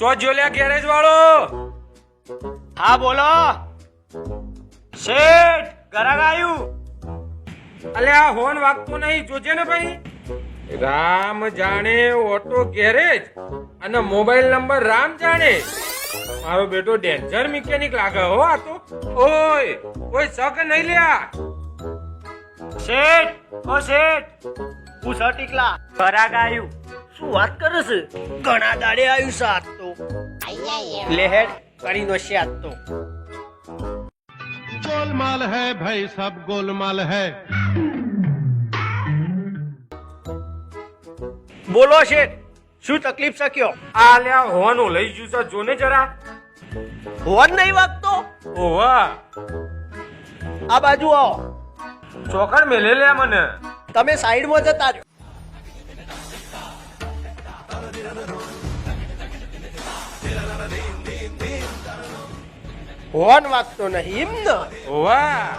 ચો જોલ્યા ગેરેજ વાળો? હા બોલો. શેઠ ઘરાક આવ્યું અલે આ હોન વાગતો નહીં. જોજે ને ભાઈ. રામ જાણે ઓટો ગેરેજ અને મોબાઈલ નંબર રામ જાણે. મારો બેટો ડેન્જર મિકેનિક લાગે હો આ તો. ઓય ઓય શક નહીં લ્યા. શેઠ ઓ શેઠ. હું સર ટીકલા. ઘરાક આવ્યું શું વાત કરે છે? ઘણા દાડે આવ્યું છે લહેર કરી નોશે આજ તો ગોલમાલ હે ભાઈ સબ ગોલમાલ હે બોલો છે શું તકલીફ શક્યો આ લ્યા હોવાનું લઈ જ્યું છે જોને જરા હોવાન નહીં વાગતો હોવા આ બાજુ આવો ચોકડ મેલે લ્યા મને તમે સાઈડમાં જતા રહો હોર્ન વાગતો નહીં એમ ને. ઓવા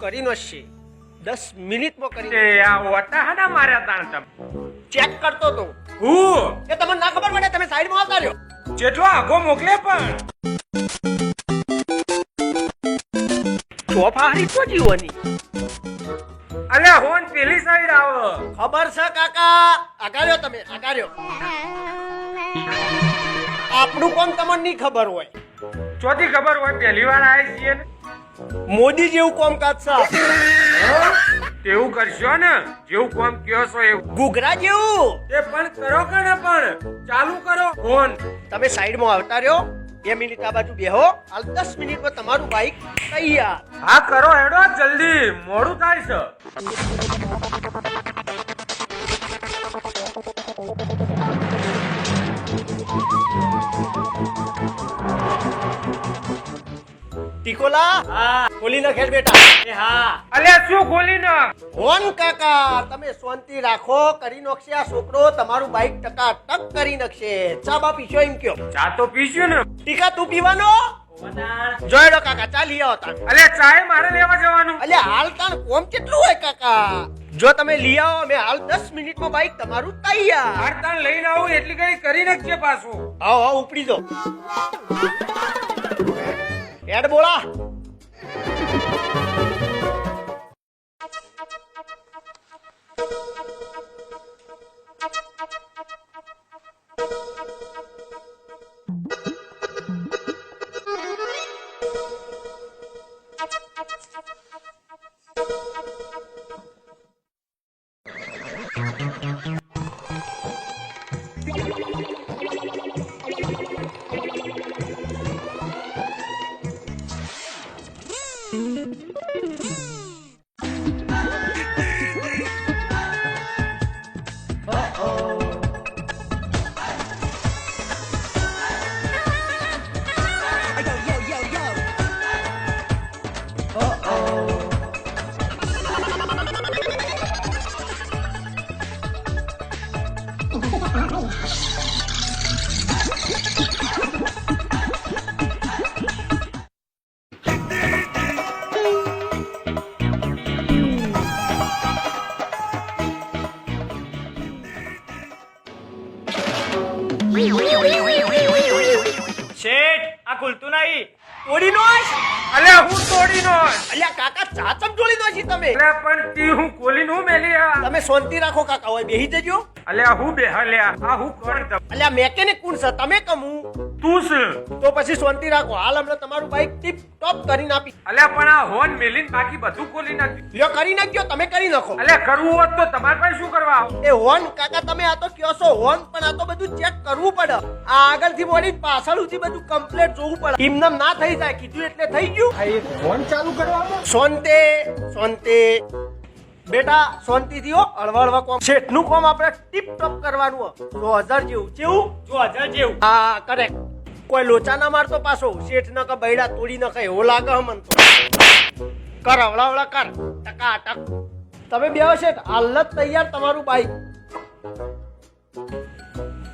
કરી નો છે દસ મિનિટમાં કરી આ ઓટા હના માર્યા તાણ તમે? ચેક કરતો તો. હું? એ તમને ના ખબર પડે તમે સાઈડમાં આવતા રહ્યો. જેટલો આગો મોકલે પણ. ચોફા હારી તો જીવવાની? અલે હોન પેલી સાઈડ આવો. ખબર છે કાકા? આગાર્યો તમે આગાર્યો આપણું કોમ તમને નહીં ખબર હોય? ચોથી ખબર હોય પહેલી વાર આયા છીએ ને. મોદી જેવું કોમ કાચશો તેવું કરશો ને? જેવું કોમ કયો છો એવું. ઘૂઘરા જેવું? તે પણ કરો કે ને પણ? ચાલુ કરો ફોન. તમે સાઈડમાં આવતા રહ્યો. બે મિનિટ આ બાજુ બેહો. હાલ દસ મિનિટમાં તમારું બાઈક તૈયાર. હા કરો હેડો જલ્દી. મોડું થાય છે. ટીકોલા? હા. ખોલી નાખેડ બેટા. એ હા. અલે શું ગોલી નાખ હોન કાકા તમે શાંતિ રાખો કરી નોખશે આ છોકરો તમારું બાઈક ટકા ટક કરી નાખશે. ચા બા પીશો એમ કયો? ચા તો પીશું ને. ટીકા તું પીવાનો? જોયડો કાકા ચાલી આવો તાણ. અલે ચાય મારે લેવા જવાનું. અલ્યા હાલ તાણ કોમ કેટલું હોય કાકા? જો તમે લઈ આવો મેં હાલ દસ મિનિટમાં બાઈક તમારું તૈયાર. હારતાન લઈને આવું એટલી ઘણી કરી નાખજે પાછું. આવો આવો ઉપડી દો. એડ બોલા કાકા ચા ચમ જોડી નો છી તમે. અલે પણ તી હું કોલી નું મેલી આ. તમે શાંતિ રાખો કાકા હોય બેહી જજો. અલે હું બેહલ્યા આ હું કોણ તમ? અલ્યા મેકેનિક કોણ છે? તમે કમું તું છે? તો પછી શાંતિ રાખો. હાલ હમણાં તમારું બાઈક ટીપ ટોપ કરી નાખી. અલ્યા પણ આ હોન મેલીન બાકી બધું કોલી નાખ્યું લ્યો કરી નાખ્યો તમે કરી નાખો. અલ્યા કરવું હોત તો તમારે પાસે શું કરવા? આવો? એ હોન કાકા તમે આ તો કયો છો હોન પણ આ તો બધું ચેક કરવું પડે. આ આગળથી મોડી પાછળ સુધી બધું કમ્પ્લીટ જોવું પડે. એમનેમ ના થઈ જાય કીધું એટલે થઈ ગયું. હોન ચાલુ કરવામાં શાંતિ શાંતિ. બેટા શાંતિ થયો? હળવા હળવા કોમ. શેઠનું કોમ આપણે ટીપ ટોપ કરવાનું જો હજાર જેવું. જેવું? જો હજાર જેવું. હા કરેક્ટ કોઈ લોચા ના મારતો પાછો. શેઠ ન કે બૈડા તોડી ન એવો લાગે મન તો. કર હવળા હવળા કર. ટકા ટક. તમે બે શેઠ. હાલ જ તૈયાર તમારું બાઈક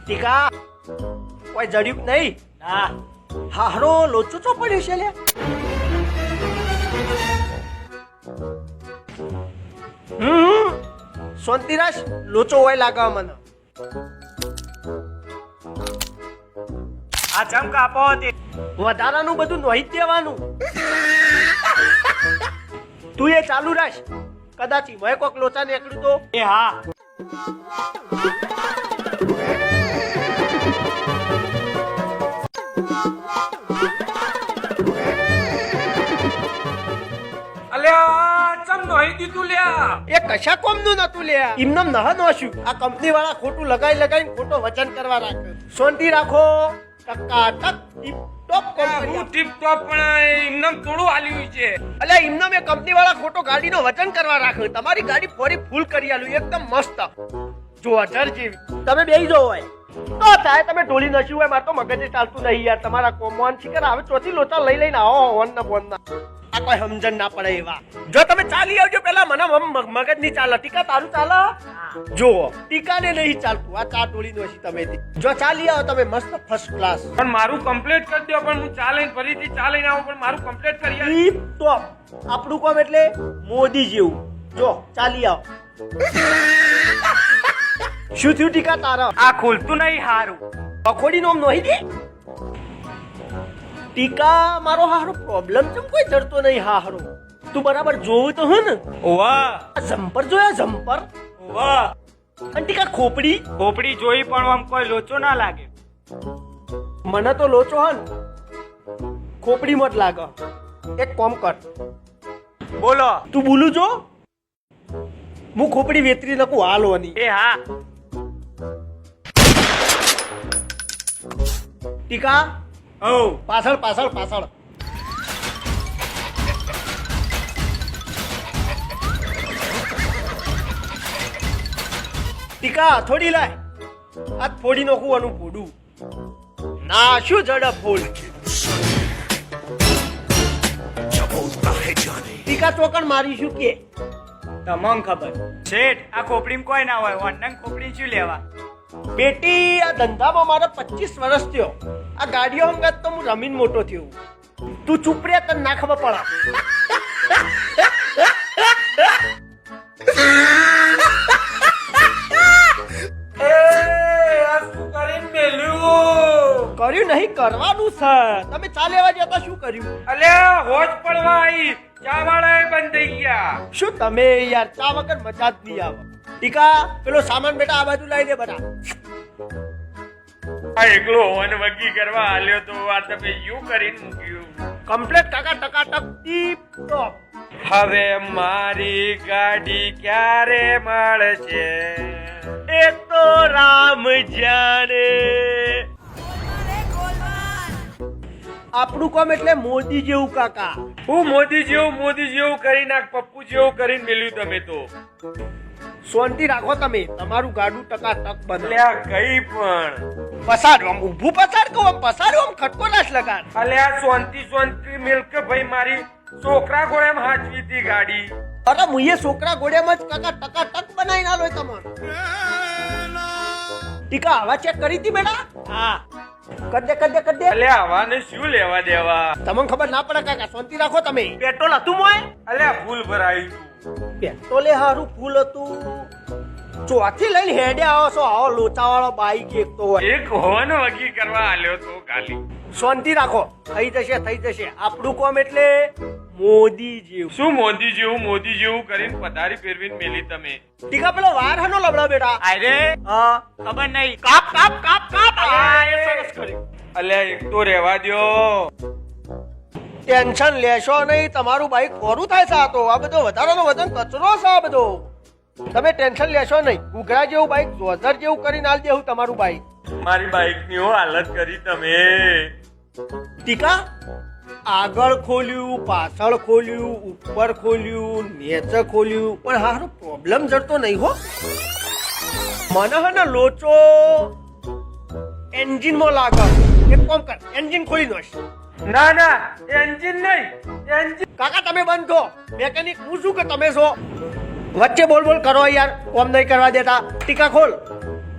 ટીકા કોઈ જડ્યું નહીં? હા. હારો લોચો ચો પડ્યો છે લ્યા? હમ? શાંતિરાજ લોચો હોય લાગે મને. આ ચમ કાપો તે. વધારાનું બધું નોહી દેવાનું. તું એ ચાલુ રાખ. કદાચ મેં કોક લોચા નીકળ્યું તો. એ હા. દીધું લ્યા. એ કશા કોમનું નતું લે ઇમનમ નહ નોશ્યું આ કંપની વાળા ખોટું લગાઈ લગાઈને ખોટો વચન કરવા રાખે. શાંતિ રાખો ટીપ-ટોપ હું ટીપ ટોપ પણ ઇમનમ થોડું આલ્યું છે. અલ્યા ઇમનમ એ કંપની વાળા ખોટો ગાડીનો વચન કરવા રાખ્યો તમારી ગાડી ફરી ફૂલ કરી આલું. એકદમ મસ્ત. જો અઢાર જેવી. તમે બેહી જાઓ હોય. તો થાય તમે ઢોલી નસ્યું હોય મારે તો મગજ ચાલતું નહીં યાર. તમારા કોમવાન શિકર હવે ચોથી લોચા લઈ લઈને આવો હોન ના બોન ના આ કોઈ સમજણ ના પડે એવા. જો તમે ચાલી આવજો પેલા મને મગજ નહીં ચાલે ટીકા તારું ચાલે જુઓ ટીકાને નહીં ચાલતું. આ ચા ટોળી નો તમે જો ચાલી આવો તમે મસ્ત ફર્સ્ટ ક્લાસ પણ મારું કમ્પ્લીટ કરી દો પણ હું ચાલે ફરીથી ચાલે આવું પણ મારું કમ્પ્લીટ કરી આલ. તો આપણું કોમ એટલે મોદી જેવું. જો ચાલી આવો. શું થયું ટીકા તારા. આ ખોલતું નહીં હારું. પખોડી નોમ નોહી દે? ટીકા મારો હારો પ્રોબ્લેમ છે કોઈ જડતો નહીં હારો તું બરાબર જોવું તો હું ને વાહ જમ્પર જોયા જમ્પર વાહ અને ટીકા ખોપડી? ખોપડી જોઈ પણ આમ કોઈ લોચો ના લાગે. મને તો લોચો હન. ખોપડી મત લાગે. એક કોમ કર. બોલો. તું બોલું જો? હું ખોપડી વેતરી લખું હાલવાની એ હા. ટીકા? ઓ પાછળ પાછળ પાછળ. ટીકા થોડી લાય. આ ફોડી નોખું આનું ફોડું ના શું ઝડપ ફૂલ ટીકા ચોકડ મારીશું કે? તમામ ખબર. શેઠ આ ખોપડીમાં કોઈ ના હોય. ઓનલાઈન ખોપડી શું લેવા? બેટી આ ધંધામાં મારે પચીસ વર્ષ થયો. આ ગાડીઓ અંગત તો હું રમીન મોટો થયો. તું ચૂપ રે તને ના ખબર પડે. કર્યું નહીં કરવાનું છે. તમે ચા લેવા જતા શું કર્યું? અલ્યા હોજ પડવા આવી ચા વાળા બંધ થઈ ગયા. શું તમે યાર ચા વગર મજા જ નહીં આવે. ટીકા પેલો સામાન બેટા આ બાજુ લાવી દે બધા આ એકલો હોન વકી કરવા આલ્યો તો આ તમે યુ કરીને મૂક્યું. કમ્પ્લેટ ટકા ટકા ટક ટીપ ટોપ. હવે મારી ગાડી ક્યારે મળશે? એ તો રામ જાણે. આપણું કામ એટલે મોદી જેવું કાકા. હું મોદી જેવું મોદી જેવું કરી નાખ પપ્પુ જેવું કરીને મેલ્યું તમે તો. શાંતિ રાખો તમે. તમારું ગાડું ટકા ટક બદલ્યા કઈ પણ. પસાડ આમ ઊભું પસાડ કહું આમ પસાડ આમ ખટકો નાશ લગાડ. અલ્યા શાંતિ શાંતિ મિલ્ક ભાઈ મારી. છોકરા ગોળેમ હાચવી હતી ગાડી. અરે મુયે છોકરા ગોળેમાં જ કાકા ટકા ટક બનાવી ના લોય તમને ટીકા હવા ચેક કરી હતી બેટા? હા. કદે કદે કદે અલ્યા આવાને શું લેવા દેવા? તમને ખબર ના પડે કાકા શાંતિ રાખો તમે. પેટ્રોલ હતું મોય અલ્યા ફૂલ ભરાયું પેટ્રોલે હારું ફૂલ હતું ચોથી લઈને હેડે આવો છો. આવો લોચા વાળો બાઈક એક તો હોય. એક હોન વગી કરવા આલ્યો તો ખાલી. શાંતિ રાખો. થઈ જશે થઈ જશે. આપણું કોમ એટલે મોદી જેવું. શું મોદી જેવું? મોદી જેવું કરીને પધારી ફેરવીને મેલી તમે. ટીકા પેલો વાર હનો લબડા બેટા. અરે હા. ખબર નહીં. કાપ કાપ કાપ કાપ. અલ્યા એક તો રહેવા દ્યો. ટેન્શન લેશો નહીં તમારું બાઈક કોરું થાય છે આ તો આ બધો વધારાનો વજન કચરો છે આ બધો. તમે ટેન્શન લેશો નહીં. ઘૂઘરા જેવું બાઈક જોઝર જેવું કરીને આલ દેવું તમારું બાઈક. મારી બાઈકની હાલત કરી તમે. ટીકા આગળ ખોલ્યું પાછળ ખોલ્યું ઉપર ખોલ્યું નેચર ખોલ્યું. પણ હારો પ્રોબ્લેમ જડતો નહીં હો. મને હે ને લોચો એન્જિનમાં લાગે. એક કામ કર એન્જિન ખોલી નાખ. ના ના એન્જિન નહીં એન્જિન કાકા, તમે બંધ છો. મેકેનિક હું શું કે તમે છો? વચ્ચે બોલ બોલ કરો યાર, કોમ નહીં કરવા દેતા. ટીકા ખોલ.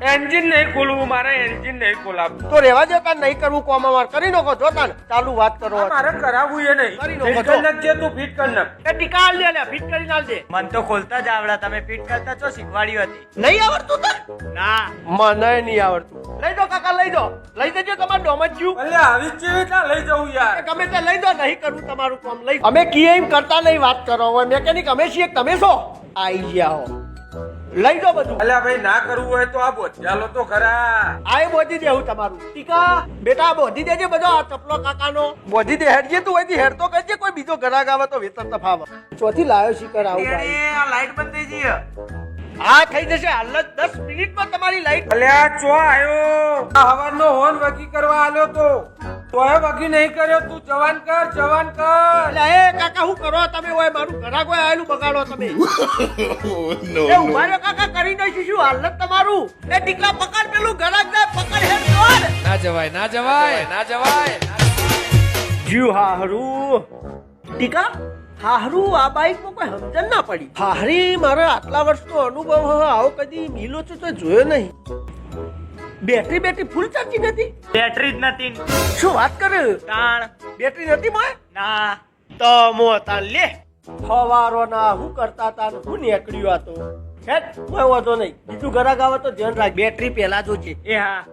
એન્જિન નહીં ખોલવું મારે એન્જિન નહીં ખોલાવવું. તો રેવા દે તાર નહીં કરવું કોમ અમાર? કરી નાખો જો તાન ચાલુ વાત કરો મારે કરાવવું એ નહીં. કરી નાખો ફિટ તો. કરી નાખજે તું ફિટ કરી નાખ. એ ટીકા આલ લે લે ફિટ કરી નાલ દે. મન તો ખોલતા જ આવડા તમે ફિટ કરતા છો શીખવાડી હતી. નહીં આવડતું તને? ના. મને નહીં આવડતું. લઈ દો કાકા લઈ દો. લઈ દેજો તમારું ડોમજ્યું એટલે આવી જ તા લઈ જવું યાર? ગમે તે લઈ દો નહીં કરવું તમારું કામ. લઈ અમે કીએ એમ કરતા નહીં વાત કરો હવે મેકેનિક અમે છીએ તમે છો? આઈ ગયા હો. લઈ દો બધું. અલ્યા ભાઈ ના કરવું હોય તો આ બોધાલો તો ખરા. આ બોધી દેવું તમારું. ટીકા બેટા બોધી દેજે બધો આ ચપલો કાકાનો. બોધી દે હેડજે તું હોય હેડ તો કરજે કોઈ બીજો ઘરાક આવે તો વેતર તફાવ ચોથી લાયો શિકર આવું ભાઈ. આ લાઈટ બંધ થઈ ગઈ. આ થઈ જશે હાલ જ દસ મિનિટમાં તમારી લાઈટ. અલ્યા ચો આયો? આ હવારનો હોર્ન વગી કરવા આલ્યો તો. તોય વગી નહીં કર્યો તું. જવાન કર જવાન કર. એટલે એ કાકા હું કરો તમે? ઓય મારું ઘરાક કોઈ આયેલું બગાડો તમે. એ ઊભા રહ્યો કાકા કરી નાખીશું. શું હાલત તમારું? એ ટીકલા પકડ પેલું ઘરાક જાય પકડ હે દોડ. ના જવાય ના જવાય ના જવાય. જીવ હાહરું. ટીકા હાહરું આ બાઈકમાં કોઈ સમજણ ના પડી. હાહરી મારા આટલા વર્ષનો અનુભવ હવે આવો કદી મિલો છો તો જોયો નહીં. બેટરી બેટરી ફૂલ ચાર્જિંગ હતી? બેટરી જ નથી. શું વાત કરે? તાણ. બેટરી નથી મોય ના. તો મો તાણ લે. ફવારો ના હું કરતા તા હું નીકળ્યો હતો. હેટ કોઈ વાંધો નહીં. બીજું ઘરા આવે તો ધ્યાન રાખ. બેટરી પેલા જોજે એ હા.